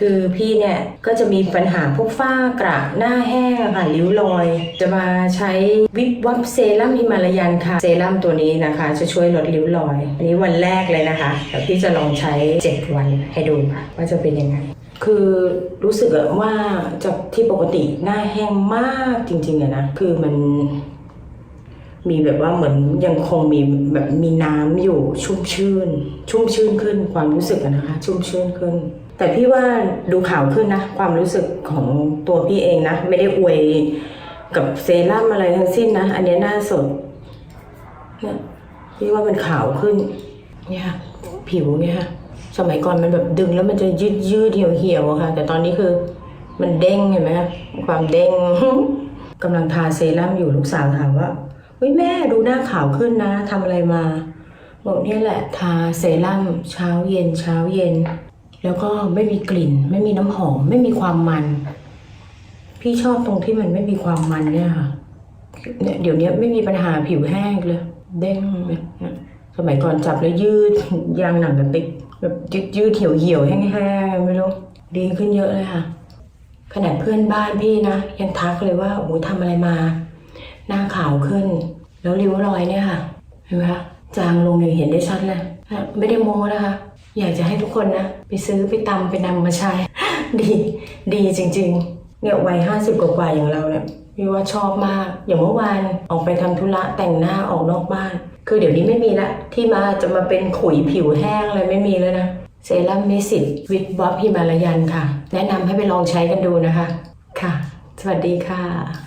คือพี่เนี่ยก็จะมีปัญหาพวกฝ้ากระหน้าแห้งค่ะริ้วรอย จะมาใช้วิบวับเซรั่มฮิมาลายันค่ะ เซรั่มตัวนี้นะคะ จะช่วยลดริ้วรอย อันนี้วันแรกเลยนะคะแต่พี่จะลองใช้ 7 วันให้ดูค่ะว่าจะเป็นยังไง คือรู้สึกว่าจากที่ปกติหน้าแห้งมากจริงๆอะนะ คือมัน มีแบบว่าเหมือนยังคงมีแบบมีน้ำอยู่ชุ่มชื่น ชุ่มชื่นขึ้นความรู้สึกนะคะ ชุ่มชื่นขึ้น แต่พี่ว่าดูขาวขึ้นนะ ความรู้สึกของตัวพี่เองนะ ไม่ได้อวยกับเซรั่มอะไรทั้งสิ้นนะ อันนี้หน้าสดเนี่ยพี่ว่ามันขาวขึ้นเนี่ยค่ะผิวเนี่ยค่ะสมัยก่อนมันแบบดึงแล้วมันจะยืดยืดเหี่ยวเหี่ยวอะค่ะ แต่ตอนนี้คือมันเด้งเห็นไหมคะความเด้งกำลังทาเซรั่มอยู่ลูกสาวถามว่า เฮ้ยแม่ดูหน้าขาวขึ้นนะทำอะไรมา บอกเนี่ยแหละทาเซรั่มเช้าเย็นเช้าเย็น แล้วก็ไม่มีกลิ่น ไม่มีน้ำหอม ไม่มีความมัน พี่ชอบตรงที่มันไม่มีความมันเนี่ยค่ะเนี่ยเดี๋ยวนี้ไม่มีปัญหาผิวแห้งเลย เด้งสมัยก่อนจับแล้วยืดยางหนังกระติกแบบยืดยืดเหี่ยวเหี่ยวแห้งๆไม่รู้ดีขึ้นเยอะเลยค่ะขนาดเพื่อนบ้านพี่นะ ยังทักเลยว่าโอ้ยทำอะไรมา หน้าขาวขึ้น แล้วริ้วรอยเนี่ยค่ะ เห็นไหมคะจางลงอย่างเห็นได้ชัดเลยไม่ได้โม้นะคะ อยากจะให้ทุกคนนะ ไปซื้อไปตำไปนำมาใช้ ดี ดีจริง ๆ เนี่ยวัยห้าสิบกว่าอย่างเราเนี่ยพี่ว่าชอบมาก อย่างเมื่อวานออกไปทำธุระแต่งหน้าออกนอกบ้าน คือเดี๋ยวนี้ไม่มีละที่มาจะมาเป็นขุยผิวแห้งอะไรไม่มีแล้วนะเซรั่มมิสิตวิตบ๊อบฮิมาลายันค่ะ แนะนำให้ไปลองใช้กันดูนะคะ ค่ะ สวัสดีค่ะ